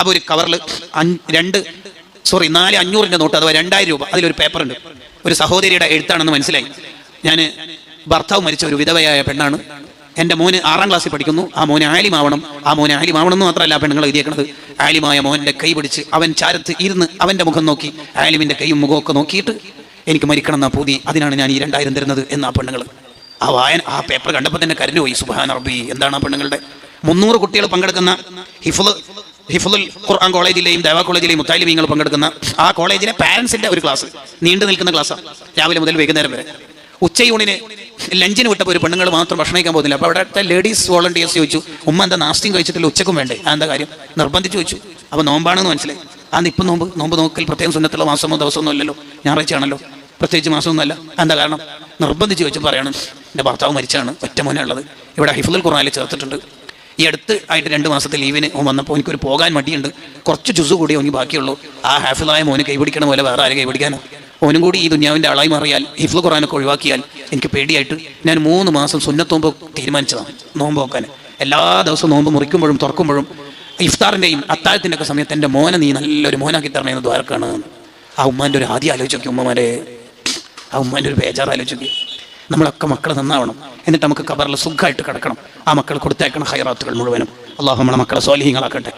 അപ്പോൾ ഒരു കവറിൽ രണ്ട് സോറി നാല് അഞ്ഞൂറിന്റെ നോട്ട് അഥവാ രണ്ടായിരം രൂപ അതിലൊരു പേപ്പർ ഉണ്ട് ഒരു സഹോദരിയുടെ എഴുത്താണെന്ന് മനസ്സിലായി. ഞാൻ ഭർത്താവ് മരിച്ച ഒരു വിധവയായ പെണ്ണാണ്. എന്റെ മോന് ആറാം ക്ലാസ്സിൽ പഠിക്കുന്നു. ആ മോന് ആലിമാവണം. ആ മോനെ ആലിമാവണം എന്ന് മാത്രമല്ല പെണ്ണുങ്ങൾ എഴുതിയേക്കണത്. ആലിമായ മോന്റെ കൈ പിടിച്ച് അവൻ ചാരത്ത് ഇരുന്ന് അവന്റെ മുഖം നോക്കി ആലിമിന്റെ കൈയും മുഖമൊക്കെ നോക്കിയിട്ട് എനിക്ക് മരിക്കണം എന്നാ പൂതി. അതിനാണ് ഞാൻ ഈ രണ്ടായിരം തരുന്നത് എന്ന് ആ പെണ്ണുങ്ങൾ ആ വായന ആ പേപ്പർ കണ്ടപ്പോൾ തന്നെ കരഞ്ഞു പോയി സുബാൻ അറബി എന്താണ് ആ പെണ്ണുങ്ങളുടെ? മുന്നൂറ് കുട്ടികൾ പങ്കെടുക്കുന്ന ഹിഫുൽ ഹിഫുൽ ഖുർആൻ കോളേജിലെയും ദേവ കോളേജിലെയും മുത്താലിമീങ്ങൾ പങ്കെടുക്കുന്ന ആ കോളേജിലെ പാരൻസിന്റെ ഒരു ക്ലാസ് നീണ്ടു നിൽക്കുന്ന ക്ലാസ്സാണ് രാവിലെ മുതൽ വൈകുന്നേരം വരെ. ഉച്ചയൂണിന് ലഞ്ചിന് വിട്ടപ്പോൾ ഒരു പെണ്ണുങ്ങൾ മാത്രം ഭക്ഷണം കഴിക്കാൻ പോകുന്നില്ല. അപ്പോൾ അവിടുത്തെ ലേഡീസ് വോളണ്ടിയേഴ്സ് ചോദിച്ചു ഉമ്മ എന്താ നാസ്തിയും കഴിച്ചിട്ടില്ല ഉച്ചക്കും വേണ്ടേ? എന്താ കാര്യം? നിർബന്ധിച്ച് ചോദിച്ചു. അപ്പോൾ നോമ്പാണെന്ന് മനസ്സിലായി. അന്ന് ഇപ്പം നോമ്പ് നോമ്പ് നോക്കൽ പ്രത്യേകം സുന്നത്തുള്ള മാസമോ ദിവസമൊന്നും അല്ലല്ലോ ഞായറാഴ്ചയാണല്ലോ. പ്രത്യേകിച്ച് മാസമൊന്നുമല്ല. എന്താ കാരണം? നിർബന്ധിച്ച് ചോദിച്ചു പറയണം എന്റെ ഭർത്താവ് മരിച്ചാണ് ഒറ്റ മോനെ ഇവിടെ ഹിഫുൽ ഖുറാനിൽ ചേർത്തിട്ടുണ്ട്. ഈ അടുത്ത് ആയിട്ട് രണ്ട് മാസത്തെ ലീവിന് വന്നപ്പോൾ എനിക്കൊരു പോകാൻ മടിയുണ്ട്. കുറച്ച് ജുസു കൂടി ഓന് ബാക്കിയുള്ളൂ. ആ ഹാഫിളായ മോന് കൈപിടിക്കണ പോലെ വേറെ ആരും കൈപിടിക്കാനോ? ഓനും കൂടി ഈ ദുന്യാവിന്റെ ആളായി മാറിയാൽ ഹിഫ്ലു ഖുറാനൊക്കെ ഒഴിവാക്കിയാൽ എനിക്ക് പേടിയായിട്ട് ഞാൻ മൂന്ന് മാസം സുന്നത്തോമ്പ് തീരുമാനിച്ചതാണ് നോമ്പ് നോക്കാൻ എല്ലാ ദിവസവും നോമ്പ് മുറിക്കുമ്പോഴും തുറക്കുമ്പോഴും ഇഫ്താറിന്റെയും അത്താഴത്തിന്റെ ഒക്കെ സമയത്ത് എന്റെ മോനെ നീ നല്ലൊരു മോനാക്കി തരണമെന്ന് ദ്വാരക്കാണ്. ആ ഉമ്മാന്റെ ഒരു ആദ്യം ആലോചിച്ചു നോക്കി ഉമ്മമാരെ. ആ ഉമ്മാന്റെ ഒരു ബേജാർ ആലോചിച്ചു നോക്കി നമ്മളൊക്കെ മക്കൾ നന്നാവണം. എന്നിട്ട് നമുക്ക് കബറിൽ സുഖമായിട്ട് കിടക്കണം. ആ മക്കൾ കൊടുത്തേക്കണം ഹൈറാത്തുകൾ മുഴുവനും. അള്ളാഹു നമ്മളെ മക്കളെ സ്വാലിഹീങ്ങളാക്കട്ടെ